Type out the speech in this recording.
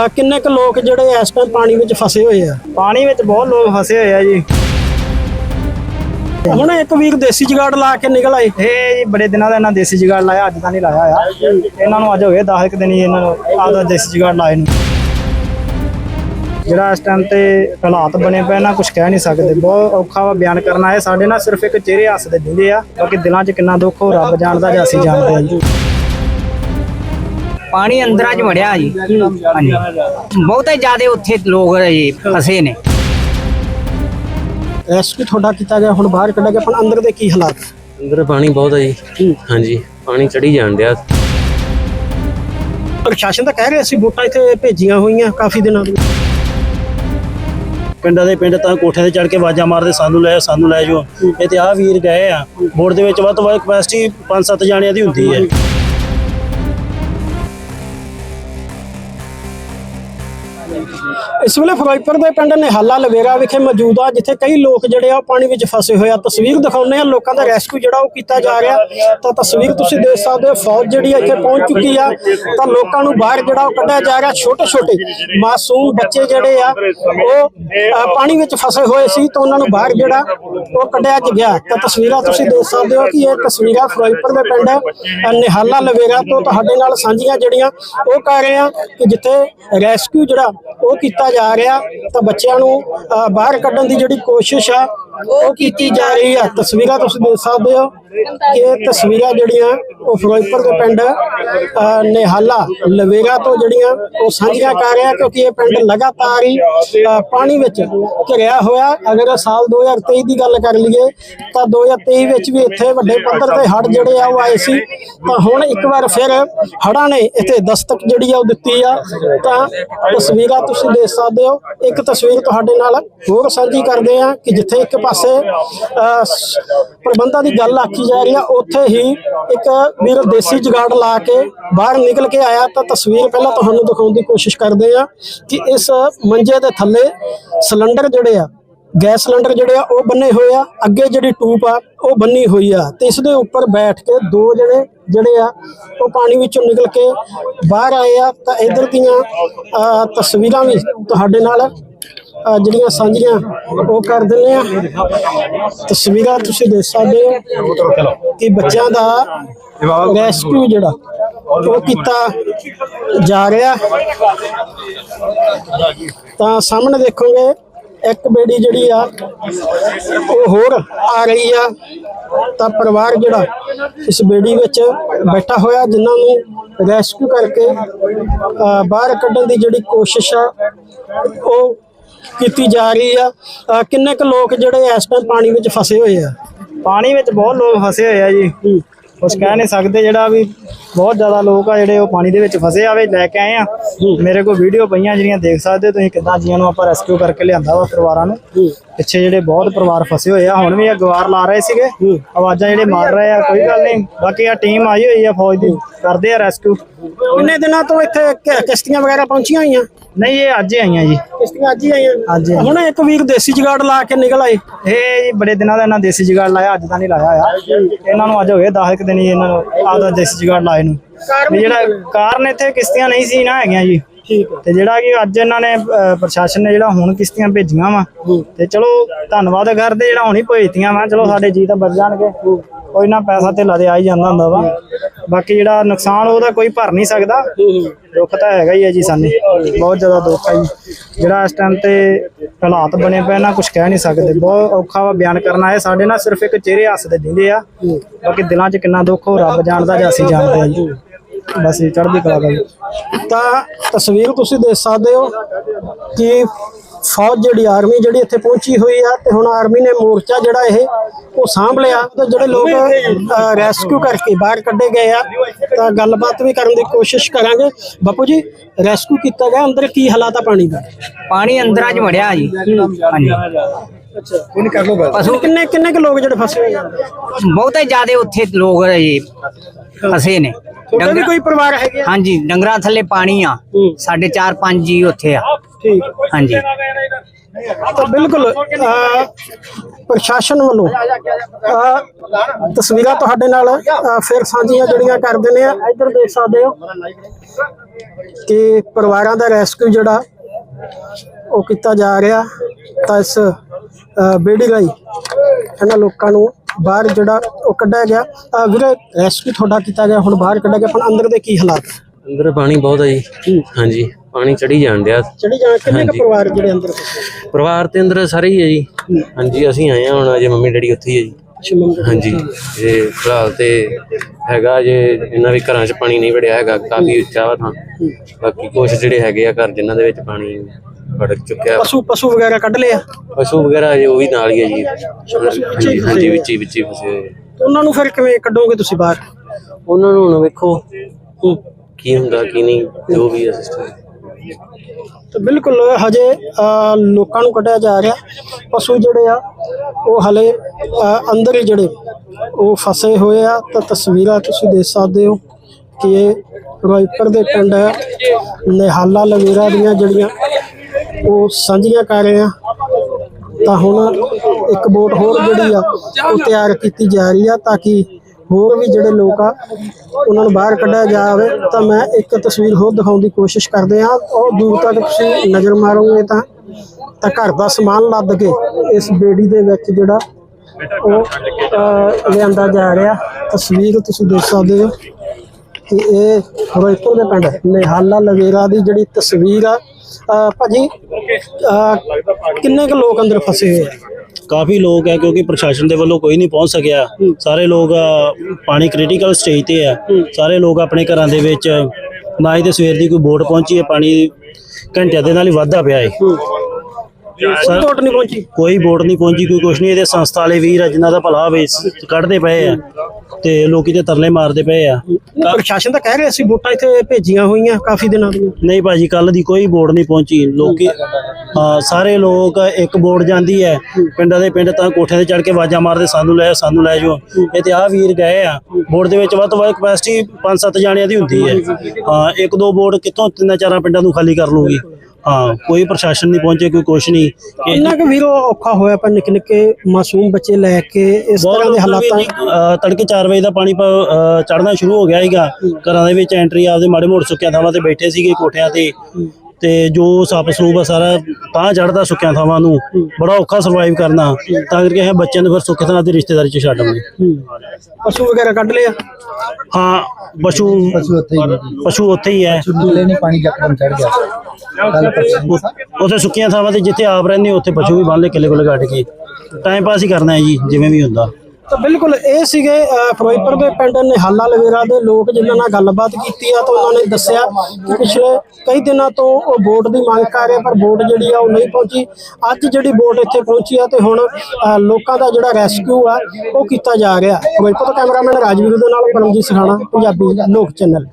ਕਿੰਨੇ ਕੁ ਲੋਕ ਜਿਹੜੇ ਇਸ ਟਾਈਮ ਪਾਣੀ ਵਿੱਚ ਫਸੇ ਹੋਏ ਆ? ਪਾਣੀ ਵਿੱਚ ਬਹੁਤ ਲੋਕ ਫਸੇ ਹੋਏ ਆ ਜੀ। ਹੁਣ ਇੱਕ ਵੀਰ ਦੇਸੀ ਜੁਗਾੜ ਲਾ ਕੇ ਨਿਕਲ ਆਏ। ਇਹ ਜੀ ਬੜੇ ਦਿਨਾਂ ਦਾ ਇਹਨਾਂ ਦੇਸੀ ਜੁਗਾੜ ਲਾਇਆ ਅੱਜ ਤਾਂ ਨਹੀਂ ਲਾਇਆ ਆ। ਇਹਨਾਂ ਨੂੰ ਅੱਜ ਹੋ ਗਏ 10 ਕੁ ਦਿਨ ਹੀ ਇਹਨਾਂ ਨੂੰ ਆਪਦਾ ਦੇਸੀ ਜੁਗਾੜ ਲਾਏ ਨੂੰ। ਜਿਹੜਾ ਇਸ ਟਾਈਮ ਤੇ ਹਾਲਾਤ ਬਣੇ ਪਏ ਨਾ ਕੁਝ ਕਹਿ ਨਹੀਂ ਸਕਦੇ। ਬਹੁਤ ਔਖਾ ਵਾ ਬਿਆਨ ਕਰਨਾ। ਹੈ ਸਾਡੇ ਨਾਲ ਸਿਰਫ ਇੱਕ ਚਿਹਰੇ ਹੱਸਦੇ ਦਿੰਦੇ ਆ ਬਾਕੀ ਦਿਲਾਂ 'ਚ ਕਿੰਨਾ ਦੁੱਖ ਹੋ ਰੱਬ ਜਾਣਦਾ ਜਾਂ ਅਸੀਂ ਜਾਣਦੇ ਹਾਂ ਜੀ ਪਾਣੀ ਅੰਦਰਾਂ 'ਚ ਵੜਿਆ ਜੀ। ਹਾਂਜੀ। ਬਹੁਤੇ ਜ਼ਿਆਦੇ ਉੱਥੇ ਲੋਕ ਜੀ ਫਸੇ ਨੇ। ਰੈਸਕਿਊ ਤੁਹਾਡਾ ਕੀਤਾ ਗਿਆ ਹੁਣ ਬਾਹਰ ਕੱਢਿਆ ਗਿਆ ਪਰ ਅੰਦਰ ਦੇ ਕੀ ਹਾਲਾਤ? ਅੰਦਰ ਪਾਣੀ ਬਹੁਤ ਹੈ ਜੀ। ਹਾਂਜੀ ਪਾਣੀ ਚੜੀ ਜਾਣ ਡਿਆ। ਪ੍ਰਸ਼ਾਸਨ ਤਾਂ ਕਹਿ ਰਿਹਾ ਸੀ ਵੋਟਾਂ ਇੱਥੇ ਭੇਜੀਆਂ ਹੋਈਆਂ ਕਾਫੀ ਦਿਨਾਂ ਤੋਂ। ਪਿੰਡਾਂ ਦੇ ਪਿੰਡ ਤਾਂ ਕੋਠੇ ਤੇ ਚੜ ਕੇ ਆਵਾਜ਼ਾਂ ਮਾਰਦੇ ਸਾਨੂੰ ਲੈ ਸਾਨੂੰ ਲੈ ਜਾਓ। ਇਹ ਤੇ ਆ ਵੀਰ ਗਏ ਆ। ਬੋਰਡ ਦੇ ਵਿੱਚ ਵੱਧ ਤੋਂ ਵੱਧ ਕਪੈਸਿਟੀ 5-7 ਜਾਣਿਆਂ ਦੀ ਹੁੰਦੀ ਹੈ। ਇਸ ਵੇਲੇ ਫਿਰੋਜ਼ਪੁਰ ਦੇ ਪਿੰਡ ਨਿਹਾਲਾ ਲਵੇਰਾ ਵਿਖੇ ਮੌਜੂਦ ਆ, ਜਿੱਥੇ ਕਈ ਲੋਕ ਜਿਹੜੇ ਆ ਉਹ ਪਾਣੀ ਵਿੱਚ ਫਸੇ ਹੋਏ ਆ। ਤਸਵੀਰ ਦਿਖਾਉਂਦੇ ਆ ਲੋਕਾਂ ਦਾ ਰੈਸਕਿਊ ਜਿਹੜਾ ਉਹ ਕੀਤਾ ਜਾ ਰਿਹਾ। ਤਾਂ ਤਸਵੀਰ ਤੁਸੀਂ ਦੇਖ ਸਕਦੇ ਹੋ, ਫੌਜ ਜਿਹੜੀ ਆ ਇੱਥੇ ਪਹੁੰਚ ਚੁੱਕੀ ਆ। ਤਾਂ ਲੋਕਾਂ ਨੂੰ ਬਾਹਰ ਜਿਹੜਾ ਉਹ ਕੱਢਿਆ ਜਾ ਰਿਹਾ ਛੋਟੇ ਛੋਟੇ ਮਾਸੂਮ ਬੱਚੇ ਜਿਹੜੇ ਆ, ਉਹ ਪਾਣੀ ਵਿੱਚ ਫਸੇ ਹੋਏ ਸੀ ਤਾਂ ਉਹਨਾਂ ਨੂੰ ਬਾਹਰ ਜਿਹੜਾ ਉਹ ਕੱਢਿਆ ਗਿਆ। ਤਾਂ ਤਸਵੀਰਾਂ ਤੁਸੀਂ ਦੇਖ ਸਕਦੇ ਹੋ ਕਿ ਇਹ ਤਸਵੀਰਾਂ ਫਿਰੋਜ਼ਪੁਰ ਦੇ ਪਿੰਡ ਨਿਹਾਲਾ ਲਵੇਰਾ ਤੋਂ ਤੁਹਾਡੇ ਨਾਲ ਸਾਂਝੀਆਂ ਜਿਹੜੀਆਂ ਉਹ ਕਰ ਰਹੇ ਆ ਕਿ ਜਿੱਥੇ ਰੈਸਕਿਊ ਜਿਹੜਾ ਉਹ ਕੀਤਾ ਕੀਤਾ ਜਾ ਰਿਹਾ, ਤਾਂ ਬੱਚਿਆਂ ਨੂੰ ਬਾਹਰ ਕੱਢਣ ਦੀ ਜਿਹੜੀ ਕੋਸ਼ਿਸ਼ ਆ, ਉਹ ਕੀਤੀ ਜਾ ਰਹੀ ਆ। ਤਸਵੀਰਾਂ ਤੁਸੀਂ ਦੇਖ ਸਕਦੇ ਹੋ। ਇਹ ਤਸਵੀਰਾਂ ਜਿਹੜੀਆਂ ਉਹ ਫਿਰੋਜ਼ਪੁਰ ਦੇ ਪਿੰਡ ਅ, ਨਿਹਾਲਾ ਲਵੇਗਾ ਤੋਂ ਜਿਹੜੀਆਂ ਉਹ ਸਾਂਝੀਆਂ ਕਰ ਰਿਹਾ ਕਿਉਂਕਿ ਇਹ ਪਿੰਡ ਲਗਾਤਾਰ ਹੀ ਪਾਣੀ ਵਿੱਚ ਘਿਰਿਆ ਹੋਇਆ। ਅਗਰ ਸਾਲ 2023 ਦੀ ਗੱਲ ਕਰ ਲਈਏ ਤਾਂ 2023 ਵਿੱਚ ਵੀ ਇੱਥੇ ਵੱਡੇ ਪੱਧਰ ਤੇ ਹੜ੍ਹ ਜਿਹੜੇ ਆ ਉਹ ਆਏ ਸੀ। ਤਾਂ ਹੁਣ ਇੱਕ ਵਾਰ ਫਿਰ ਹੜ੍ਹਾਂ ਨੇ ਇੱਥੇ ਦਸਤਕ ਜਿਹੜੀ ਆ ਉਹ ਦਿੱਤੀ ਆ। ਤਾਂ ਤਸਵੀਰਾਂ ਤੁਸੀਂ ਦੇਖ ਸਕਦੇ ਹੋ। ਇੱਕ ਤਸਵੀਰ ਤੁਹਾਡੇ ਨਾਲ ਹੋਰ ਸਾਂਝੀ ਕਰਦੇ ਆ ਕਿ ਜਿੱਥੇ ਇੱਕ ਪਾਸੇ ਪ੍ਰਬੰਧਾਂ ਦੀ ਗੱਲ ਆਖੀ ਜਾ ਰਹੀ ਆ ਉੱਥੇ ਹੀ ਇੱਕ ਵੀਰ ਦੇਸੀ ਜਗਾੜ ਲਾ ਕੇ ਬਾਹਰ ਨਿਕਲ ਕੇ ਆਇਆ ਤਾਂ ਤਸਵੀਰ ਪਹਿਲਾਂ ਤੁਹਾਨੂੰ ਦਿਖਾਉਣ ਦੀ ਕੋਸ਼ਿਸ਼ ਕਰਦੇ ਆ ਕਿ ਇਸ ਮੰਜੇ ਦੇ ਥੱਲੇ ਸਿਲੰਡਰ ਜਿਹੜੇ ਆ ਗੈਸ ਸਿਲੰਡਰ ਜਿਹੜੇ ਆ ਉਹ ਬੰਨੇ ਹੋਏ ਆ ਅੱਗੇ ਜਿਹੜੀ ਟੂਪ ਆ ਉਹ ਬੰਨੀ ਹੋਈ ਆ ਤੇ ਇਸ ਦੇ ਉੱਪਰ ਬੈਠ ਕੇ ਦੋ ਜਣੇ ਜਿਹੜੇ ਆ ਉਹ ਪਾਣੀ ਵਿੱਚੋਂ ਨਿਕਲ ਕੇ ਬਾਹਰ ਆਏ ਆ ਤਾਂ ਇਧਰ ਦੀਆਂ ਅ, ਤਸਵੀਰਾਂ ਵੀ ਤੁਹਾਡੇ ਨਾਲ ਜਿਹੜੀਆਂ ਸਾਂਝੀਆਂ, ਉਹ ਕਰ ਦਿੰਦੇ ਆ। ਤਸਵੀਰਾਂ ਤੁਸੀਂ ਦੇਖ ਸਕਦੇ ਹੋ ਕਿ ਬੱਚਿਆਂ ਦਾ ਰੈਸਕਿਊ ਜਿਹੜਾ, ਉਹ ਕੀਤਾ ਜਾ ਰਿਹਾ। ਤਾਂ ਸਾਹਮਣੇ ਦੇਖੋਗੇ, ਇੱਕ ਬੇੜੀ ਜਿਹੜੀ ਆ, ਉਹ ਹੋਰ ਆ ਰਹੀ ਆ। ਤਾਂ ਪਰਿਵਾਰ ਜਿਹੜਾ ਇਸ ਬੇੜੀ ਵਿੱਚ ਬੈਠਾ ਹੋਇਆ, ਜਿਨ੍ਹਾਂ ਨੂੰ ਰੈਸਕਿਊ ਕਰਕੇ ਬਾਹਰ ਕੱਢਣ ਦੀ ਜਿਹੜੀ ਕੋਸ਼ਿਸ਼ ਆ, ਉਹ ਕੀਤੀ ਜਾ ਰਹੀ ਆ। ਅ, ਕਿੰਨੇ ਕੁ ਲੋਕ ਜਿਹੜੇ ਇਸ ਟਾਈਮ ਪਾਣੀ ਵਿੱਚ ਫਸੇ ਹੋਏ ਆ? ਪਾਣੀ ਵਿੱਚ ਬਹੁਤ ਲੋਕ ਫਸੇ ਹੋਏ ਆ ਜੀ। ਕੁਝ ਕਹਿ ਨਹੀਂ ਸਕਦੇ ਜਿਹੜਾ ਵੀ ਬਹੁਤ ਜ਼ਿਆਦਾ ਲੋਕ ਆ ਜਿਹੜੇ ਉਹ ਪਾਣੀ ਦੇ ਵਿੱਚ ਫਸੇ ਆਵੇ ਲੈ ਕੇ ਆਏ ਆ। ਮੇਰੇ ਕੋਲ ਵੀਡੀਓ ਪਈਆਂ ਜਿਹੜੀਆਂ ਦੇਖ ਸਕਦੇ ਹੋ ਤੁਸੀਂ ਕਿੱਦਾਂ ਜੀਆਂ ਨੂੰ ਆਪਾਂ ਰੈਸਕਿਊ ਕਰਕੇ ਲਿਆਂਦਾ ਵਾ ਪਰਿਵਾਰਾਂ ਨੂੰ। ਪਿੱਛੇ ਜਿਹੜੇ ਬਹੁਤ ਪਰਿਵਾਰ ਫਸੇ ਹੋਏ ਆ ਹੁਣ ਵੀ ਇਹ ਗਵਾਰ ਲਾ ਰਹੇ ਸੀਗੇ। ਆਵਾਜ਼ਾਂ ਜਿਹੜੇ ਮਾਰ ਰਹੇ ਆ ਕੋਈ ਗੱਲ ਨਹੀਂ। ਬਾਕੀ ਆ ਟੀਮ ਆਈ ਹੋਈ ਆ ਫੌਜ ਦੀ। ਕਰਦੇ ਆ ਰੈਸਕਿਊ ਕਿੰਨੇ ਦਿਨਾਂ ਤੋਂ ਇੱਥੇ ਕ- ਕਿਸ਼ਤੀਆਂ ਵਗੈਰਾ ਪਹੁੰਚੀਆਂ ਹੋਈਆਂ? ਨਹੀਂ ਇਹ ਅੱਜ ਹੀ ਆਈਆਂ ਜੀ। ਕਿਸ਼ਤੀਆਂ ਅੱਜ ਹੀ ਆਈਆਂ? ਅੱਜ ਹੀ ਆਈਆਂ। ਹੁਣ ਇੱਕ ਵੀਰ ਦੇਸੀ ਜੁਗਾੜ ਲਾ ਕੇ ਨਿਕਲ ਆਏ। ਇਹ ਜੀ ਬੜੇ ਦਿਨਾਂ ਦਾ ਇਹਨਾਂ ਦੇਸੀ ਜੁਗਾੜ ਲਾਇਆ ਅੱਜ ਤਾਂ ਨਹੀਂ ਲਾਇਆ ਆ। ਇਹਨਾਂ ਨੂੰ ਅੱਜ ਹੋ ਗਏ 10 ਕੁ ਦਿਨ ਹੀ ਇਹਨਾਂ ਨੂੰ ਆਪਦਾ ਦੇਸੀ ਜੁਗਾੜ ਲਾਏ ਨੂੰ। ਵੀ ਜਿਹੜਾ ਕਾਰਨ ਇੱਥੇ ਕਿਸ਼ਤੀਆਂ ਨਹੀਂ ਸੀ ਨਾ ਹੈਗੀਆਂ ਜੀ। ਠੀਕ ਤੇ ਜਿਹੜਾ ਕਿ ਅੱਜ ਇਹਨਾਂ ਨੇ ਪ੍ਰਸ਼ਾਸਨ ਨੇ ਜਿਹੜਾ ਹੁਣ ਕਿਸ਼ਤੀਆਂ ਭੇਜੀਆਂ ਵਾ ਤੇ ਚਲੋ ਧੰਨਵਾਦ ਕਰਦੇ ਜਿਹੜਾ ਹੁਣ ਭੇਜਤੀਆਂ ਵਾ ਚਲੋ ਸਾਡੇ ਜੀ ਤਾਂ ਬਚ ਜਾਣਗੇ। ਕੋਈ ਨਾ ਪੈਸਾ ਤੇ ਲਾਦੇ ਆ ਹੀ ਜਾਂਦਾ ਹੁੰਦਾ ਵਾ। ਬਾਕੀ ਜਿਹੜਾ ਨੁਕਸਾਨ ਉਹਦਾ ਕੋਈ ਭਰ ਨਹੀਂ ਸਕਦਾ। ਦੁੱਖ ਤਾਂ ਹੈਗਾ ਹੀ ਹੈ ਜੀ ਸਾਨੂੰ। ਬਹੁਤ ਜ਼ਿਆਦਾ ਦੁੱਖ ਹੈ ਜੀ। ਜਿਹੜਾ ਇਸ ਟਾਈਮ ਤੇ ਹਾਲਾਤ ਬਣੇ ਪਏ ਨਾ ਕੁਝ ਕਹਿ ਨਹੀਂ ਸਕਦੇ। ਬਹੁਤ ਔਖਾ ਵਾ ਬਿਆਨ ਕਰਨਾ। ਹੈ ਸਾਡੇ ਨਾਲ ਸਿਰਫ ਇੱਕ ਚਿਹਰੇ ਹੱਸਦੇ ਦਿੰਦੇ ਆ। ਬਾਕੀ ਦਿਲਾਂ 'ਚ ਕਿੰਨਾ ਦੁੱਖ ਹੋ, ਰੱਬ ਜਾਣਦਾ ਜਾਂ ਅਸੀਂ ਜਾਣਦੇ ਹਾਂ ਜੀ। ਬਸ ਇਹ ਚੜ੍ਹਦੀ ਕਲਾ ਦਾ ਤਾਂ ਤਸਵੀਰ ਤੁਸੀਂ ਦੇਖ ਸਕਦੇ ਹੋ ਕਿ ਫੌਜ ਜਿਹੜੀ ਆਰਮੀ ਜਿਹੜੀ ਇੱਥੇ ਪਹੁੰਚੀ ਹੋਈ ਆ ਤੇ ਹੁਣ ਆਰਮੀ ਨੇ ਮੋਰਚਾ ਜਿਹੜਾ ਇਹ ਉਹ ਸਾਂਭ ਲਿਆ ਤੇ ਜਿਹੜੇ ਲੋਕ ਰੈਸਕਿਊ ਕਰਕੇ ਬਾਹਰ ਕੱਢੇ ਗਏ ਆ। ਤਾਂ ਗੱਲਬਾਤ ਵੀ ਕਰਨ ਦੀ ਕੋਸ਼ਿਸ਼ ਕਰਾਂਗੇ। ਬਾਪੂ ਜੀ ਰੈਸਕਿਊ ਕੀਤਾ ਗਿਆ ਅੰਦਰ ਕੀ ਹਾਲਾਤ ਆ ਪਾਣੀ ਦਾ? ਪਾਣੀ ਅੰਦਰਾਂ 'ਚ ਵੜਿਆ ਜੀ। ਹਾਂਜੀ। ਪਸ਼ੂ ਕਿੰਨੇ ਕਿੰਨੇ ਕੁ ਲੋਕ ਜਿਹੜੇ ਫਸੇ ਹੋਏ ਆ? ਬਹੁਤੇ ਜ਼ਿਆਦੇ ਉੱਥੇ ਲੋਕ ਜੀ ਫਸੇ ਨੇ। ਤੁਹਾਡੇ ਵੀ ਕੋਈ ਪਰਿਵਾਰ ਹੈਗੇ ਆ? ਹਾਂਜੀ ਡੰਗਰਾਂ ਥੱਲੇ ਪਾਣੀ ਆ। ਸਾਡੇ 4-5 ਜੀ ਉੱਥੇ ਆ। ਠੀਕ। ਹਾਂਜੀ। ਬਿਲਕੁਲ ਪ੍ਰਸ਼ਾਸਨ ਵੱਲੋਂ ਤਸਵੀਰਾਂ ਤੁਹਾਡੇ ਨਾਲ ਫਿਰ ਸਾਂਝੀਆਂ ਜਿਹੜੀਆਂ ਕਰ ਦਿੰਦੇ ਆ। ਇੱਧਰ ਦੇਖ ਸਕਦੇ ਹੋ ਕਿ ਪਰਿਵਾਰਾਂ ਦਾ ਰੈਸਕਿਊ ਜਿਹੜਾ ਉਹ ਕੀਤਾ ਜਾ ਰਿਹਾ। ਤਾਂ ਇਸ ਬੇੜੀ ਰਾਹੀਂ ਇਹਨਾਂ ਲੋਕਾਂ ਨੂੰ ਬਾਹਰ ਜਿਹੜਾ ਉਹ ਕੱਢਿਆ ਗਿਆ। ਵੀਰੇ ਰੈਸਕਿਊ ਤੁਹਾਡਾ ਕੀਤਾ ਗਿਆ ਹੁਣ ਬਾਹਰ ਕੱਢਿਆ ਗਿਆ। ਪਰ ਅੰਦਰ ਦੇ ਕੀ ਹਾਲਾਤ? ਅੰਦਰ ਪਾਣੀ ਬਹੁਤ ਹੈ ਜੀ। ਹਾਂਜੀ। ਪਾਣੀ ਚੜੀ ਜਾਣ ਡਿਆ। ਚੜੀ ਜਾਣ ਕਿੰਨੇ ਕੁ। ਪਰਿਵਾਰ ਜਿਹੜੇ ਅੰਦਰ ਫਸੇ ਪਰਿਵਾਰ ਤੇ ਅੰਦਰ ਸਾਰੇ ਹੀ ਹੈ ਜੀ। ਹਾਂਜੀ ਅਸੀਂ ਆਏ ਹਾਂ ਹੁਣ ਅਜੇ ਮੰਮੀ ਡੈਡੀ ਉੱਥੇ ਹੀ ਹੈ ਜੀ। ਹਾਂਜੀ। ਤੇ ਫਿਲਹਾਲ ਤੇ ਹੈਗਾ ਜੇ ਇਹਨਾਂ ਵੀ ਘਰਾਂ 'ਚ ਪਾਣੀ ਨਹੀਂ ਵੜਿਆ ਹੈਗਾ ਕਾਫੀ ਉੱਚਾ ਵਾ ਥਾਂ। ਬਾਕੀ ਕੁਝ ਜਿਹੜੇ ਹੈਗੇ ਆ ਘਰ ਜਿਨ੍ਹਾਂ ਦੇ ਵਿੱਚ ਪਾਣੀ ਵੜ ਚੁੱਕਿਆ। ਪਸ਼ੂ ਪਸ਼ੂ ਵਗੈਰਾ ਕੱਢ ਲਏ ਆ? ਪਸ਼ੂ ਵਗੈਰਾ ਅਜੇ ਉਹ ਵੀ ਨਾਲ ਹੀ ਹੈ ਜੀ। ਹਾਂਜੀ। ਵਿੱਚ ਵਿੱਚ ਹੀ ਫਸੇ ਹੋਏ ਉਹਨਾਂ ਨੂੰ ਫਿਰ ਕਿਵੇਂ ਕੱਢੋਗੇ ਤੁਸੀਂ ਬਾਹਰ? ਉਹਨਾਂ ਨੂੰ ਹੁਣ ਵੇਖੋ ਕੀ ਹੁੰਦਾ ਕੀ ਨਹੀਂ ਜੋ ਵੀ ਹੈ ਸਿਸਟਮ ਤੇ ਬਿਲਕੁਲ ਹਜੇ ਲੋਕਾਂ ਨੂੰ ਕੱਢਿਆ ਜਾ ਰਿਹਾ। ਪਸ਼ੂ ਜਿਹੜੇ ਆ, ਉਹ ਹਲੇ ਅੰਦਰ ਹੀ ਜਿਹੜੇ ਉਹ ਫਸੇ ਹੋਏ ਆ। ਤਾਂ ਤਸਵੀਰਾਂ ਤੁਸੀਂ ਦੇਖ ਸਕਦੇ ਹੋ ਕਿ ਇਹ ਫਿਰੋਜ਼ਪੁਰ ਦੇ ਪਿੰਡ ਨਿਹਾਲਾ ਲਵੇਰਾ ਦੀਆਂ ਜਿਹੜੀਆਂ ਉਹ ਸਾਂਝੀਆਂ ਕਰ ਰਹੇ ਆ। ਤਾਂ ਹੁਣ ਇੱਕ ਬੋਟ ਹੋਰ ਜਿਹੜੀ ਆ, ਉਹ ਤਿਆਰ ਕੀਤੀ ਜਾ ਰਹੀ ਆ ਤਾਂ ਕਿ ਹੋਰ ਵੀ ਜਿਹੜੇ ਲੋਕ ਆ, ਉਹਨਾਂ ਨੂੰ ਬਾਹਰ ਕੱਢਿਆ ਜਾਵੇ, ਤਾਂ ਮੈਂ ਇੱਕ ਤਸਵੀਰ ਹੋਰ ਦਿਖਾਉਣ ਦੀ ਕੋਸ਼ਿਸ਼ ਕਰਦੇ ਆ ਉਹ ਦੂਰ ਤੱਕ ਤੁਸੀਂ ਨਜ਼ਰ ਮਾਰੋਗੇ ਤਾਂ ਤਾਂ ਘਰ ਦਾ ਸਮਾਨ ਲੱਦ ਕੇ ਇਸ ਬੇੜੀ ਦੇ ਵਿੱਚ ਜਿਹੜਾ ਉਹ ਲਿਆਂਦਾ ਜਾ ਰਿਹਾ। ਤਸਵੀਰ ਤੁਸੀਂ ਦੇਖ ਸਕਦੇ ਹੋ। ਕਿ ਇਹ ਫਿਰੋਜ਼ਪੁਰ ਦੇ ਪਿੰਡ ਨਿਹਾਲਾ ਲਵੇਰਾ ਦੀ ਜਿਹੜੀ ਤਸਵੀਰ ਆ ਭਾਜੀ ਕਿੰਨੇ ਕੁ ਲੋਕ ਅੰਦਰ ਫਸੇ ਹੋਏ ਆ? ਕਾਫੀ ਲੋਕ ਹੈ ਕਿਉਂਕਿ ਪ੍ਰਸ਼ਾਸਨ ਦੇ ਵੱਲੋਂ ਕੋਈ ਨਹੀਂ ਪਹੁੰਚ ਸਕਿਆ। ਸਾਰੇ ਲੋਕ ਪਾਣੀ ਕ੍ਰਿਟੀਕਲ ਸਟੇਜ ਤੇ ਹੈ। ਸਾਰੇ ਲੋਕ ਆਪਣੇ ਘਰਾਂ ਦੇ ਵਿੱਚ ਨਾ ਹੀ ਤੇ ਸਵੇਰ ਦੀ ਕੋਈ ਬੋਟ ਪਹੁੰਚੀ ਹੈ ਪਾਣੀ ਘੰਟਿਆਂ ਦੇ ਨਾਲ ਹੀ ਵਾਧਾ ਪਿਆ ਹੈ। ਵੋਟ ਨਹੀਂ ਪਹੁੰਚੀ? ਕੋਈ ਬੋਟ ਨਹੀਂ ਪਹੁੰਚੀ ਕੋਈ ਕੁਛ ਨਹੀਂ ਇਹਦੇ ਸੰਸਥਾ ਵਾਲੇ ਵੀਰ ਆ ਜਿਨ੍ਹਾਂ ਦਾ ਭਲਾ ਹੋਵੇ ਕੱਢਦੇ ਪਏ ਆ। ਤੇ ਲੋਕੀ ਤੇ ਤਰਲੇ ਮਾਰਦੇ ਪਏ ਆ। ਪ੍ਰਸ਼ਾਸਨ ਤਾਂ ਕਹਿ ਰਿਹਾ ਸੀ ਵੋਟਾਂ ਇੱਥੇ ਭੇਜੀਆਂ ਹੋਈਆਂ ਕਾਫੀ ਦਿਨਾਂ ਦੀਆਂ। ਨਹੀਂ ਭਾਜੀ ਕੱਲ ਦੀ ਕੋਈ ਬੋਰਡ ਨਹੀਂ ਪਹੁੰਚੀ। ਲੋਕੀ ਸਾਰੇ ਲੋਕ ਇੱਕ ਬੋਰਡ ਜਾਂਦੀ ਹੈ। ਪਿੰਡਾਂ ਦੇ ਪਿੰਡ ਤਾਂ ਕੋਠਿਆਂ ਤੇ ਚੜ ਕੇ ਆਵਾਜ਼ਾਂ ਮਾਰਦੇ ਸਾਨੂੰ ਲੈ ਸਾਨੂੰ ਲੈ ਜਾਓ। ਇਹ ਤੇ ਆ ਵੀਰ ਗਏ ਆ। ਬੋਰਡ ਦੇ ਵਿੱਚ ਵੱਧ ਤੋਂ ਵੱਧ ਕਪੈਸਿਟੀ 5-7 ਜਾਣਿਆਂ ਦੀ ਹੁੰਦੀ ਹੈ। ਹਾਂ ਇੱਕ ਦੋ ਬੋਰਡ ਕਿੱਥੋਂ ਤਿੰਨਾਂ ਚਾਰਾਂ ਪਿੰਡਾਂ ਨੂੰ ਖਾਲੀ ਕਰ ਲੂਗੀ ਹਾਂ ਕੋਈ ਪ੍ਰਸ਼ਾਸਨ ਨਹੀਂ ਪਹੁੰਚੇ ਕੋਈ ਕੁਛ ਨਹੀਂ। ਕਿ ਇੰਨਾ ਕੁ ਵੀਰੋ ਔਖਾ ਹੋਇਆ ਪਰ ਨਿੱਕੇ ਨਿੱਕੇ ਮਾਸੂਮ ਬੱਚੇ ਲੈ ਕੇ ਇਸ ਤਰ੍ਹਾਂ ਦੇ ਹਾਲਾਤਾਂ ਤੜਕੇ 4 ਵਜੇ ਦਾ ਪਾਣੀ ਚੜਨਾ ਸ਼ੁਰੂ ਹੋ ਗਿਆ ਸੀਗਾ। ਘਰਾਂ ਦੇ ਵਿੱਚ ਐਂਟਰੀ ਆਪਦੇ ਮਾੜੇ ਮੋੜ ਸੁੱਕਿਆ ਥਾਵਾਂ ਤੇ ਬੈਠੇ ਸੀਗੇ ਕੋਠਿਆਂ ਤੇ। ਤੇ ਜੋ ਸੱਪ ਸਰੂਪ ਆ ਸਾਰਾ ਤਾਂ ਚੜਦਾ ਸੁੱਕਿਆ ਥਾਵਾਂ ਨੂੰ। ਬੜਾ ਔਖਾ ਸਰਵਾਈਵ ਕਰਨਾ। ਤਾਂ ਕਰਕੇ ਇਹ ਬੱਚਿਆਂ ਨੂੰ ਫਿਰ ਸੁੱਕੇ ਥਾਂ ਦੀ ਰਿਸ਼ਤੇਦਾਰੀ ਚ ਛੱਡ ਆਉਂਦੇ ਪਸ਼ੂ ਵਗੈਰਾ ਕੱਢ ਲਿਆ? ਹਾਂ ਪਸ਼ੂ ਪਸ਼ੂ ਉੱਥੇ ਹੀ ਹੈ ਲੈ ਨਹੀਂ ਪਾਣੀ ਜੱਕਦਮ ਚੜ ਗਿਆ। ਕੱਲ ਪਰਸੋਂ। ਉੱਥੇ ਸੁੱਕੀਆਂ ਥਾਵਾਂ ਤੇ ਜਿੱਥੇ ਆਪ ਰਹਿੰਦੇ ਉੱਥੇ ਪਸ਼ੂ ਵੀ ਬੰਨ ਲੈ ਕਿੱਲੇ ਕੋਲੇ ਕੱਢ ਕੇ। ਟਾਈਮ ਪਾਸ ਹੀ ਕਰਨਾ ਹੈ ਜੀ ਜਿਵੇਂ ਵੀ ਹੁੰਦਾ। ਤਾਂ ਬਿਲਕੁਲ ਇਹ ਸੀਗੇ ਫਿਰੋਜ਼ਪੁਰ ਦੇ ਪਿੰਡ ਨਿਹਾਲਾ ਲਵੇਰਾ ਦੇ ਲੋਕ ਜਿਨ੍ਹਾਂ ਨਾਲ ਗੱਲਬਾਤ ਕੀਤੀ ਆ ਤਾਂ ਉਹਨਾਂ ਨੇ ਦੱਸਿਆ ਕਿ ਪਿਛਲੇ ਕਈ ਦਿਨਾਂ ਤੋਂ ਉਹ ਵੋਟ ਦੀ ਮੰਗ ਕਰ ਰਹੇ ਪਰ ਵੋਟ ਜਿਹੜੀ ਆ ਉਹ ਨਹੀਂ ਪਹੁੰਚੀ। ਅੱਜ ਜਿਹੜੀ ਵੋਟ ਇੱਥੇ ਪਹੁੰਚੀ ਆ ਤੇ ਹੁਣ ਲੋਕਾਂ ਦਾ ਜਿਹੜਾ ਰੈਸਕਿਊ ਆ, ਉਹ ਕੀਤਾ ਜਾ ਰਿਹਾ। ਫਿਰੋਜ਼ਪੁਰ ਤੋਂ ਕੈਮਰਾਮੈਨ ਰਾਜਵੀਰ ਦੇ ਨਾਲ ਪਰਮਜੀਤ ਸਖਾਣਾ, ਪੰਜਾਬੀ ਲੋਕ ਚੈਨਲ।